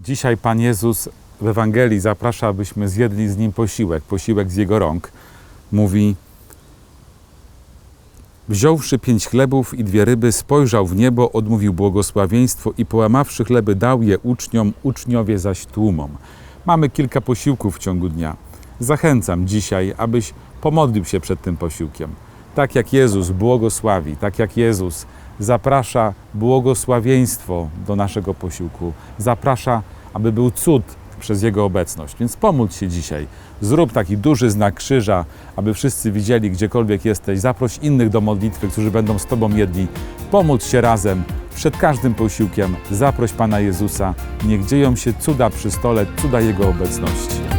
Dzisiaj Pan Jezus w Ewangelii zaprasza, abyśmy zjedli z Nim posiłek, posiłek z Jego rąk. Mówi, wziąwszy pięć chlebów i dwie ryby, spojrzał w niebo, odmówił błogosławieństwo i połamawszy chleby dał je uczniom, uczniowie zaś tłumom. Mamy kilka posiłków w ciągu dnia. Zachęcam dzisiaj, abyś pomodlił się przed tym posiłkiem. Tak jak Jezus błogosławi, tak jak Jezus zaprasza błogosławieństwo do naszego posiłku, zaprasza, aby był cud przez Jego obecność. Więc pomódl się dzisiaj. Zrób taki duży znak krzyża, aby wszyscy widzieli, gdziekolwiek jesteś. Zaproś innych do modlitwy, którzy będą z Tobą jedli. Pomódl się razem. Przed każdym posiłkiem zaproś Pana Jezusa. Niech dzieją się cuda przy stole, cuda Jego obecności.